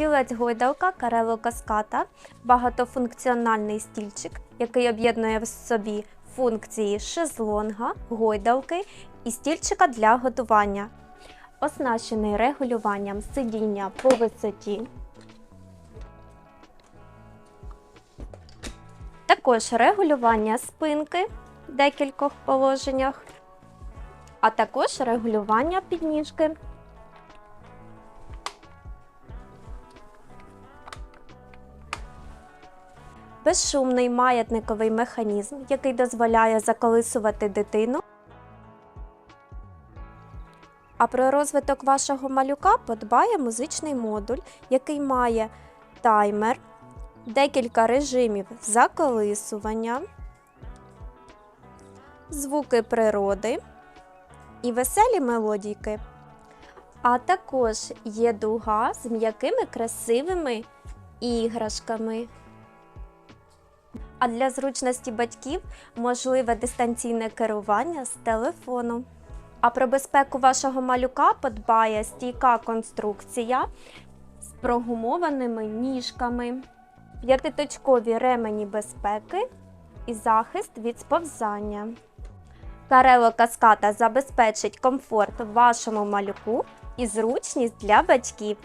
Стілець гойдалка Карело Каската багатофункціональний стільчик, який об'єднує в собі функції шезлонга, гойдалки і стільчика для готування. Оснащений регулюванням сидіння по висоті. Також регулювання спинки в декількох положеннях, а також регулювання підніжки. Безшумний маятниковий механізм, який дозволяє заколисувати дитину. А про розвиток вашого малюка подбає музичний модуль, який має таймер, декілька режимів заколисування, звуки природи і веселі мелодійки. А також є дуга з м'якими красивими іграшками. А для зручності батьків можливе дистанційне керування з телефону. А про безпеку вашого малюка подбає стійка конструкція з прогумованими ніжками, п'ятиточкові ремені безпеки і захист від сповзання. Карело Каската забезпечить комфорт вашому малюку і зручність для батьків.